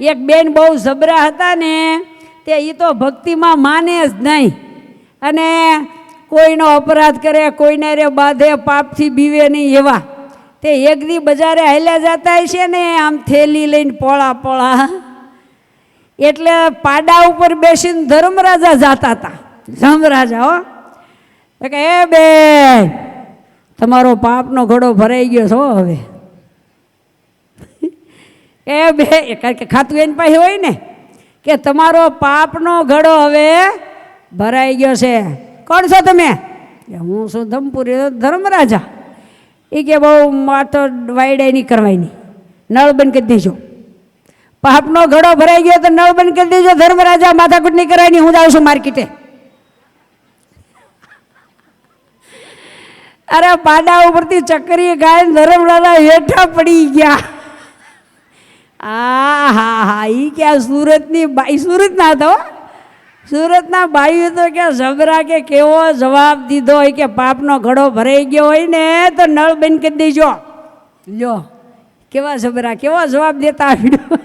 એક બેન બહુ જબરા હતા ને, તે એ તો ભક્તિમાં માને જ નહીં. અને કોઈનો અપરાધ કરે, કોઈને રે બાંધે, પાપથી બીવે નહીં એવા. તે એક દી બજારે હાલ્યા જતા છે ને, આમ થેલી લઈને પોળા પોળા. એટલે પાડા ઉપર બેસીને ધર્મરાજા જાતા હતા. ધર્મરાજા, હો. કે, એ બે તમારો પાપનો ઘડો ભરાઈ ગયો છો હવે. એ બે કારણ કે ખાતું એની પાસે હોય ને, કે તમારો પાપનો ઘડો હવે ભરાઈ ગયો છે. કોણ છો તમે? હું છું ધમપુરી ધર્મરાજા. એ કે બહુ માથો વાયડે નહીં કરવાની. નળ બંધ કરી દેજો. પાપનો ઘડો ભરાઈ ગયો તો નળ બંધ કરી દેજો, ધર્મરાજા માથાકૂટ નહીં કરાય હું જાઉં છું માર્કેટે. અરે પાડા ઉપરથી ચકરી ગાય ધર્મરાજા હેઠા પડી ગયા. આ હા હા એ ક્યાં સુરતની બાઈ સુરતના હતો સુરતના બાઈઓ તો કે જબરા કે કેવો જવાબ દીધો હોય કે પાપનો ઘડો ભરાઈ ગયો હોય ને, તો નળ બંધ કરી દેજો. લ્યો, કેવા જબરા કેવો જવાબ દેતા આવડ્યો